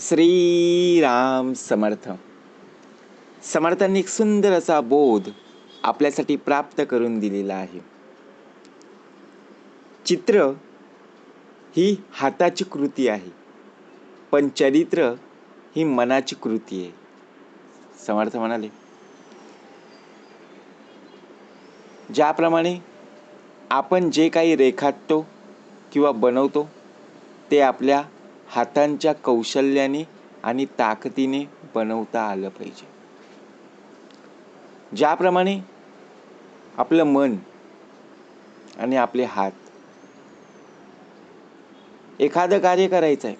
श्रीराम समर्थ. समर्थांनी एक सुंदर असा बोध आपल्यासाठी प्राप्त करून दिलेला आहे. चित्र ही हाताची कृती आहे पण चरित्र ही मनाची कृती आहे. समर्थ म्हणाले ज्याप्रमाणे आपण जे काही रेखाटतो किंवा बनवतो ते आपल्या हातांच्या कौशल्याने आणि ताकदीने बनवता आलं पाहिजे. ज्याप्रमाणे आपलं मन आणि आपले हात एखादं कार्य करायचं आहे.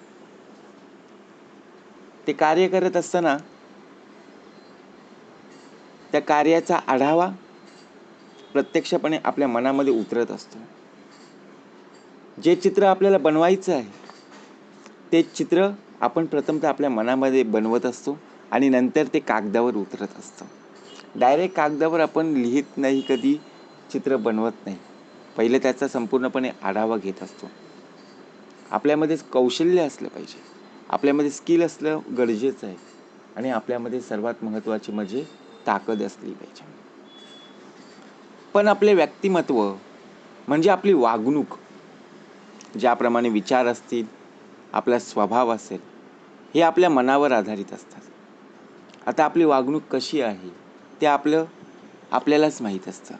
ते कार्य करत असताना त्या कार्याचा आढावा प्रत्यक्षपणे आपल्या मनामध्ये उतरत असतो. जे चित्र आपल्याला बनवायचं आहे ते चित्र आपण प्रथमतः आपल्या मनामध्ये बनवत असतो आणि नंतर ते कागदावर उतरत असतं. डायरेक्ट कागदावर आपण लिहित नाही कधी चित्र बनवत नाही. पहिले त्याचा संपूर्णपणे आढावा घेत असतो. आपल्यामध्ये कौशल्य असलं पाहिजे. आपल्यामध्ये स्किल असलं गरजेचं आहे. आणि आपल्यामध्ये सर्वात महत्त्वाची म्हणजे ताकद असली पाहिजे. पण आपले व्यक्तिमत्व म्हणजे आपली वागणूक. ज्याप्रमाणे विचार असतील आपला स्वभाव असेल हे आपल्या मनावर आधारित असतात. आता आपली वागणूक कशी आहे ते आपलं आपल्यालाच माहीत असतं.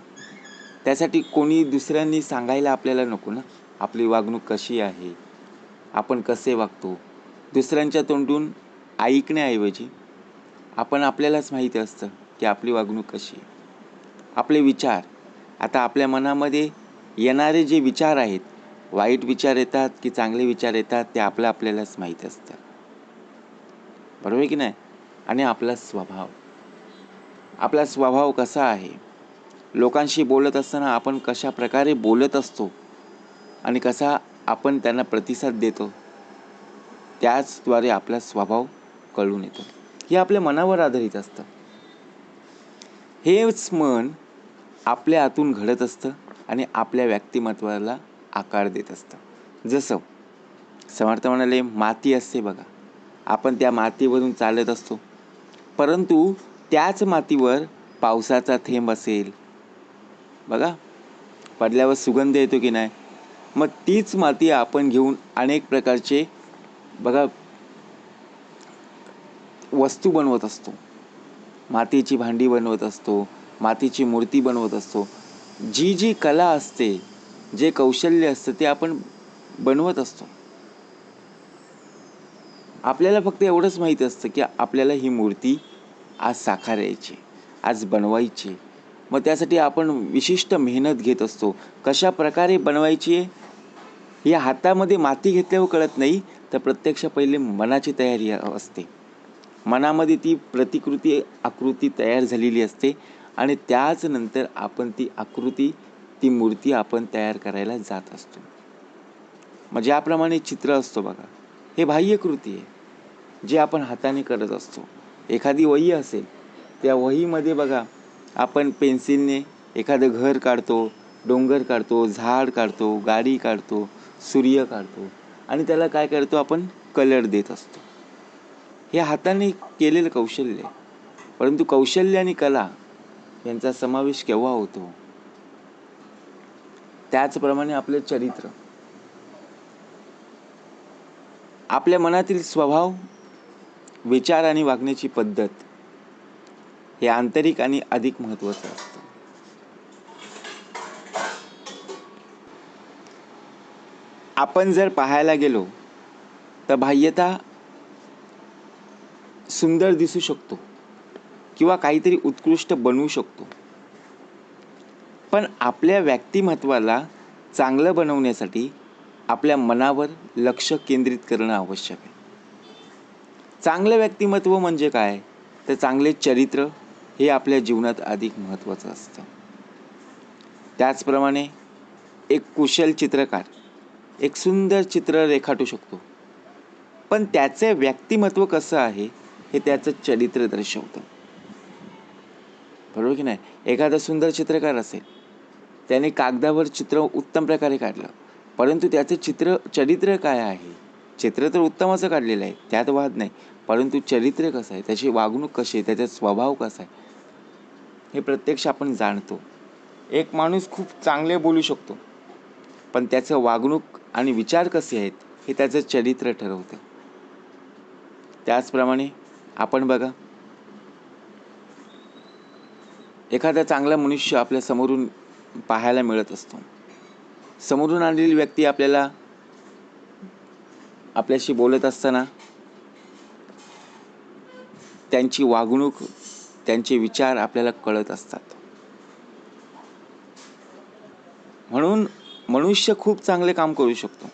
त्यासाठी कोणी दुसऱ्यांनी सांगायला आपल्याला नको ना? आपली वागणूक कशी आहे आपण कसे वागतो? दुसऱ्यांच्या तोंडून ऐकण्याऐवजी आपण आपल्यालाच माहिती असतं की आपली वागणूक कशी आहे. आपले विचार आता आपल्या मनामध्ये येणारे जे विचार आहेत वाईट विचार येतात की चांगले विचार येतात ते आपलं आपल्यालाच माहीत असतं बरोबर की नाही? आणि आपला स्वभाव. आपला स्वभाव कसा आहे? लोकांशी बोलत असताना आपण कशा प्रकारे बोलत असतो? आणि कसा आपण त्यांना प्रतिसाद देतो? त्याचद्वारे आपला स्वभाव कळून येतो. हे आपल्या मनावर आधारित असतं. हेच मन आपल्या आतून घडत असतं आणि आपल्या व्यक्तिमत्वाला आकार देत असतं. जसं समर्थ म्हणाले माती असते बघा. आपण त्या मातीवरून चालत असतो. परंतु त्याच मातीवर पावसाचा थेंब असेल. बघा पडल्यावर सुगंध येतो की नाही? मग तीच माती आपण घेऊन अनेक प्रकारचे बघा वस्तू बनवत असतो. मातीची भांडी बनवत असतो मातीची मूर्ती बनवत असतो. जी जी कला असते जे कौशल्य असतं ते आपण बनवत असतो. आपल्याला फक्त एवढंच माहीत असतं की आपल्याला ही मूर्ती आज साकारायची आज बनवायची मग त्यासाठी आपण विशिष्ट मेहनत घेत असतो. कशा प्रकारे बनवायची आहे या हातामध्ये माती घेतल्यावर कळत नाही तर प्रत्यक्ष पहिले मनाची तयारी असते. मनामध्ये ती प्रतिकृती आकृती तयार झालेली असते आणि त्याच नंतर आपण ती आकृती ती मूर्ती आपण तयार करायला जात असतो. म्हणजे मग ज्याप्रमाणे चित्र असतो बघा. हे बाह्य कृती आहे. जे आपण हाताने करत असतो. एखादी वही असेल त्या वहीमध्ये बघा आपण पेन्सिलने एखादं घर काढतो डोंगर काढतो झाड काढतो गाडी काढतो सूर्य काढतो आणि त्याला काय करतो आपण? कलर देत असतो. हे हाताने केलेलं कौशल्य आहे. परंतु कौशल्य आणि कला यांचा समावेश केव्हा होतो? त्याचप्रमाणे आपले चरित्र. आपल्या मनातील स्वभाव विचार आणि वागण्याची पद्धत हे आंतरिक आणि अधिक महत्वाचं असतं. आपण जर पाहायला गेलो तर बाह्यता सुंदर दिसू शकतो किंवा काहीतरी उत्कृष्ट बनवू शकतो. पण आपल्या व्यक्तिमत्वाला चांगलं बनवण्यासाठी आपल्या मनावर लक्ष केंद्रित करणं आवश्यक आहे. चांगलं व्यक्तिमत्व म्हणजे काय? तर चांगले चरित्र हे आपल्या जीवनात अधिक महत्त्वाचं असतं. त्याचप्रमाणे एक कुशल चित्रकार एक सुंदर चित्र रेखाटू शकतो. पण त्याचे व्यक्तिमत्व कसं आहे हे त्याचं चरित्र दर्शवतं. बरोबर की नाही? एखादा सुंदर चित्रकार असेल त्याने कागदावर चित्र उत्तम प्रकारे काढलं. परंतु त्याचं चित्र चरित्र काय आहे? चित्र तर उत्तम असं काढलेलं आहे त्यात वाद नाही. परंतु चरित्र कसं आहे? त्याची वागणूक कशी आहे? त्याचा स्वभाव कसा आहे? हे प्रत्यक्ष आपण जाणतो. एक माणूस खूप चांगले बोलू शकतो. पण त्याचं वागणूक आणि विचार कसे आहेत हे त्याचं चरित्र ठरवतं. त्याचप्रमाणे आपण बघा. एखादा चांगला मनुष्य आपल्या समोरून पाहायला मिळत असतो. समोरून आलेली व्यक्ती आपल्याला आपल्याशी बोलत असताना त्यांची वागणूक त्यांचे विचार आपल्याला कळत असतात. म्हणून मनुष्य खूप चांगले काम करू शकतो.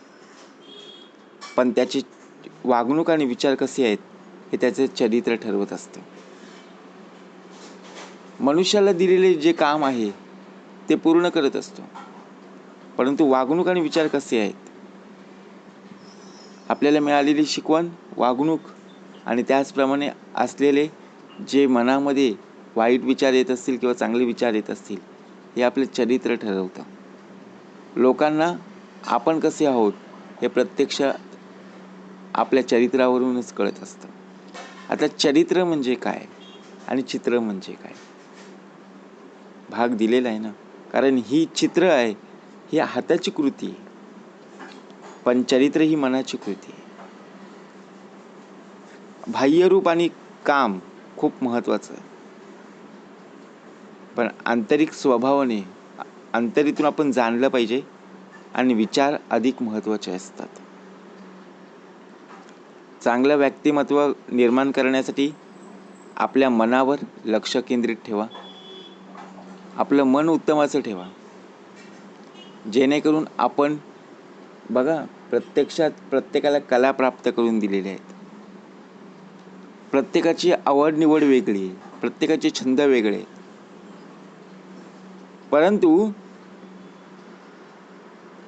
पण त्याची वागणूक आणि विचार कसे आहेत हे त्याचे चरित्र ठरवत असते. मनुष्याला दिलेले जे काम आहे ते पूर्ण करत असतो. परंतु वागणूक आणि विचार कसे आहेत? आपल्याला मिळालेली शिकवण वागणूक आणि त्याचप्रमाणे असलेले जे मनामध्ये वाईट विचार येत असतील किंवा चांगले विचार येत असतील हे आपले चरित्र ठरवतं. लोकांना आपण कसे आहोत हे प्रत्यक्ष आपल्या चरित्रावरूनच कळत असतं. आता चरित्र म्हणजे काय आणि चित्र म्हणजे काय? भाग दिलेला आहे ना? कारण ही चित्र आहे ही हाताची कृती. आहे पण चरित्र ही मनाची कृती. आहे बाह्यरूप आणि काम खूप महत्त्वाचं. आहे पण आंतरिक स्वभावाने आंतरितून आपण जाणलं पाहिजे आणि विचार अधिक महत्त्वाचे असतात. चांगलं व्यक्तिमत्व निर्माण करण्यासाठी आपल्या मनावर लक्ष केंद्रित ठेवा. आपलं मन उत्तमाचं ठेवा. जेणेकरून आपण बघा प्रत्यक्षात प्रत्येकाला कला प्राप्त करून दिलेल्या आहेत. प्रत्येकाची आवड निवड वेगळी आहे. प्रत्येकाचे छंद वेगळे परंतु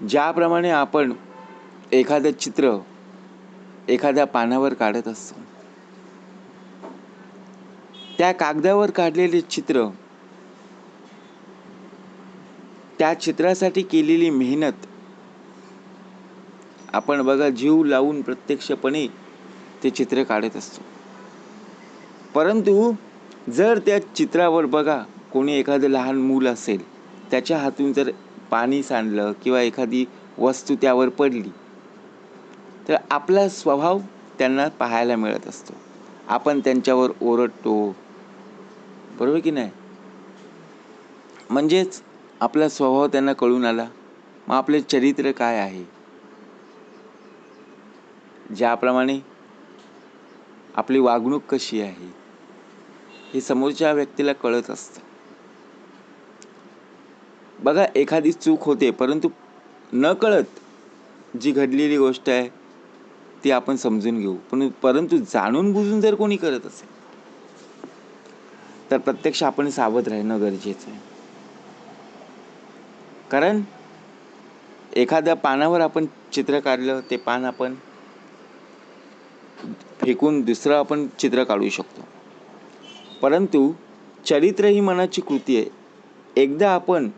ज्याप्रमाणे आपण एखादं चित्र एखाद्या पानावर काढत असतो त्या कागदावर काढलेले चित्र त्या चित्रासाठी केलेली मेहनत. आपण बघा जीव लावून प्रत्यक्षपणे ते चित्र काढत असतो. परंतु जर त्या चित्रावर बघा कोणी एखादं लहान मूल असेल त्याच्या हातून जर पाणी सांडलं किंवा एखादी वस्तू त्यावर पडली तर आपला स्वभाव त्यांना पाहायला मिळत असतो. आपण त्यांच्यावर ओरडतो. बरोबर की नाही? म्हणजेच आपला स्वभाव त्यांना कळून आला. मग आपले चरित्र काय आहे? ज्याप्रमाणे आपली वागणूक कशी आहे हे समोरच्या व्यक्तीला कळत असतं. बघा एखादी चूक होते परंतु न कळत जी घडलेली गोष्ट आहे ती आपण समजून घेऊ. पण परंतु जाणून बुजून जर कोणी करत असेल तर प्रत्यक्ष आपण सावध राहणं गरजेचं आहे. कारण एखाद्या पानावर आपण चित्र काढलं ते पान आपण फेकून दुसरं आपण चित्र काढू शकतो. परंतु चरित्र ही मनाची कृती आहे. एकदा आपण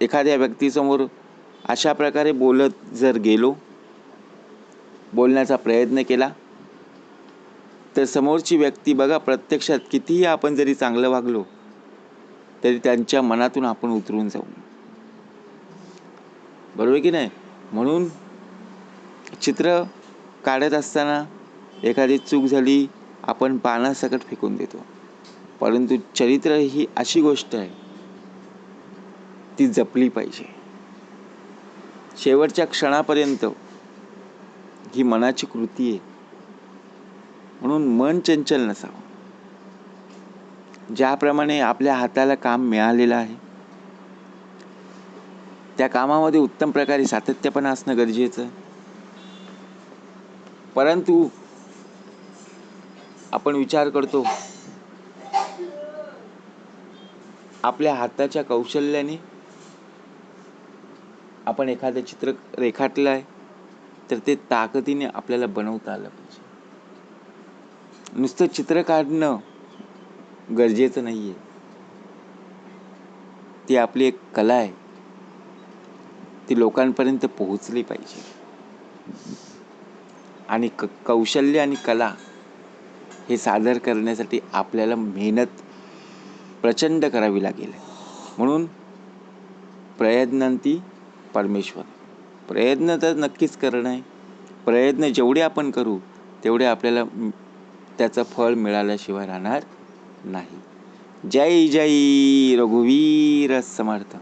एखाद्या व्यक्तीसमोर अशा प्रकारे बोलत जर गेलो बोलण्याचा प्रयत्न केला तर समोरची व्यक्ती बघा प्रत्यक्षात कितीही आपण जरी चांगलं वागलो तरी त्यांच्या मनातून आपण उतरून जाऊ. बरोबर की नाही? म्हणून चित्र काढत असताना एखादी चूक झाली आपण पानासकट फेकून देतो. परंतु चरित्र ही अशी गोष्ट आहे ती जपली पाहिजे. शेवटच्या क्षणापर्यंत ही मनाची कृती आहे. म्हणून मन चंचल नसावं. ज्याप्रमाणे आपल्या हाताला काम मिळालेलं आहे. त्या कामामध्ये उत्तम प्रकारे सातत्यपणा असणं गरजेचं. आहे परंतु आपण विचार करतो आपल्या हाताच्या कौशल्याने आपण एखादं चित्र रेखाटलं आहे तर ते ताकदीने आपल्याला बनवता आलं पाहिजे. नुसतं चित्र काढणं गरजेचं नाही आहे ती आपली एक कला आहे. ती लोकांपर्यंत पोहोचली पाहिजे. आणि क कौशल्य आणि कला हे सादर करण्यासाठी आपल्याला मेहनत प्रचंड करावी लागेल. म्हणून प्रयत्नांती परमेश्वर. प्रयत्न तर नक्कीच करणं आहे प्रयत्न जेवढे आपण करू तेवढे आपल्याला त्याचं फळ मिळाल्याशिवाय राहणार नाही. जय जय रघुवीर समर्थ.